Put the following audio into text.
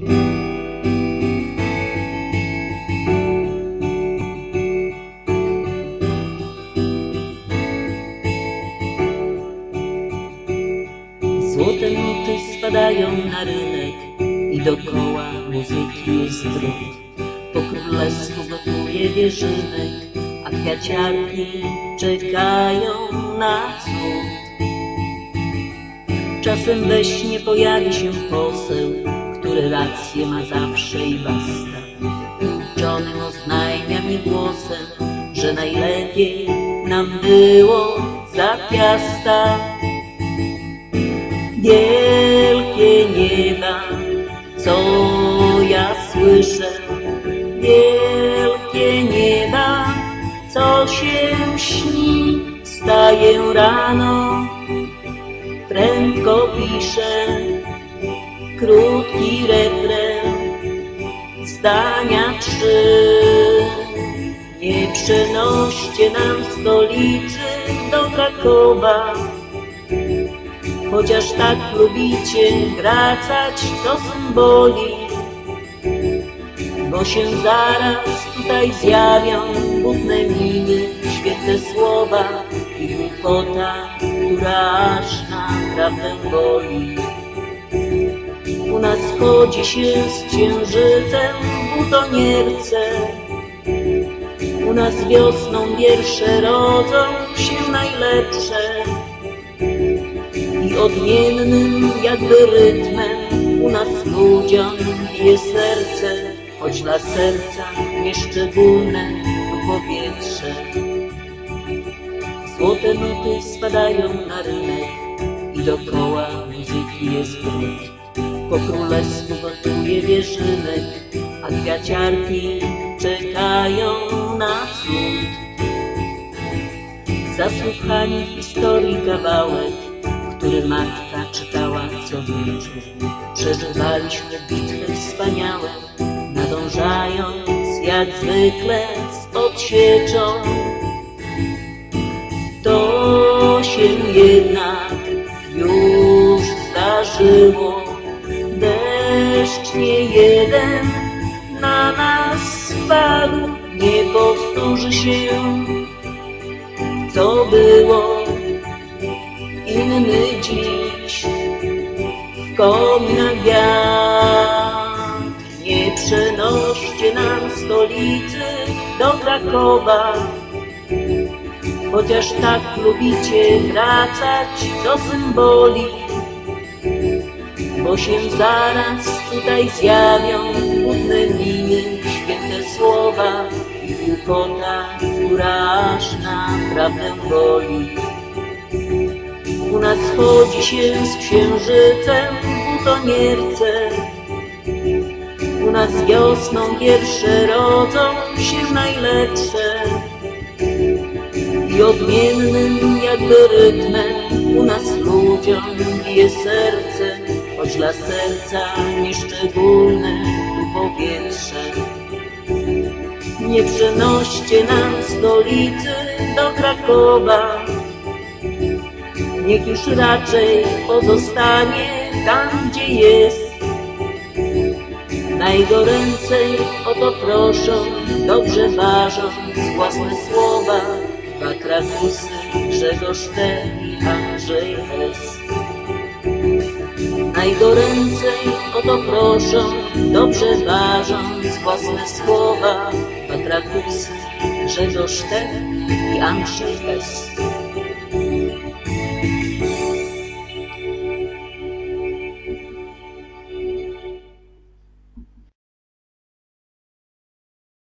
Złote nuty spadają na rynek i dokoła muzyki jest drut. Po królestwu gotuje wierzynek, a kwiaciarki czekają na cud. Czasem we śnie pojawi się poseł, który rację ma zawsze i basta. Uczonym oznajmia mi głosem, że najlepiej nam było za piasta. Wielkie nieba, co ja słyszę, wielkie nieba, co się śni, wstaję rano, prędko piszę, krótki refren, zdania trzy. Nie przenoście nam stolicy do Krakowa, Chociaż tak lubicie wracać do symboli, bo się zaraz tutaj zjawią butne miny, święte słowa i głupota, która aż naprawdę boli. U nas chodzi się z księżycem w butonierce, u nas wiosną wiersze rodzą się najlepsze i odmiennym jakby rytmem u nas ludziom bije serce, choć dla serca nieszczególne to powietrze. Złote nuty spadają na rynek i dokoła muzyki jest brud. Po królestwu gotuje wierzynek, a kwiaciarki czekają na cud. Zasłuchani historii kawałek który matka czytała co wieczór. Przeżywaliśmy bitwy wspaniałe, nadążając jak zwykle z odsieczą. To się jednak już zdarzyło, nie jeden na nas spadł, nie powtórzy się, co było inny dziś w kominach wiatr. Nie przenoście nam stolicy do Krakowa, chociaż tak lubicie wracać do symboli, bo się zaraz tutaj zjawią trudne miny, święte słowa i głupota, która aż naprawdę boli. U nas chodzi się z księżycem w butonierce. U nas wiosną wiersze rodzą się najlepsze. I odmiennym jakby rytmem u nas ludziom bije serce, choć dla serca nieszczególne tu powietrze. Nie przenoście nam stolicy do Krakowa, niech już raczej pozostanie tam, gdzie jest. Najgoręcej o to proszą, dobrze ważąc własne słowa, dwa krakusy, Grzegorz T. Najgoręcej o to proszą, dobrze ważąc własne słowa, dwa krakusy, Grzegorz T. i Andrzej S.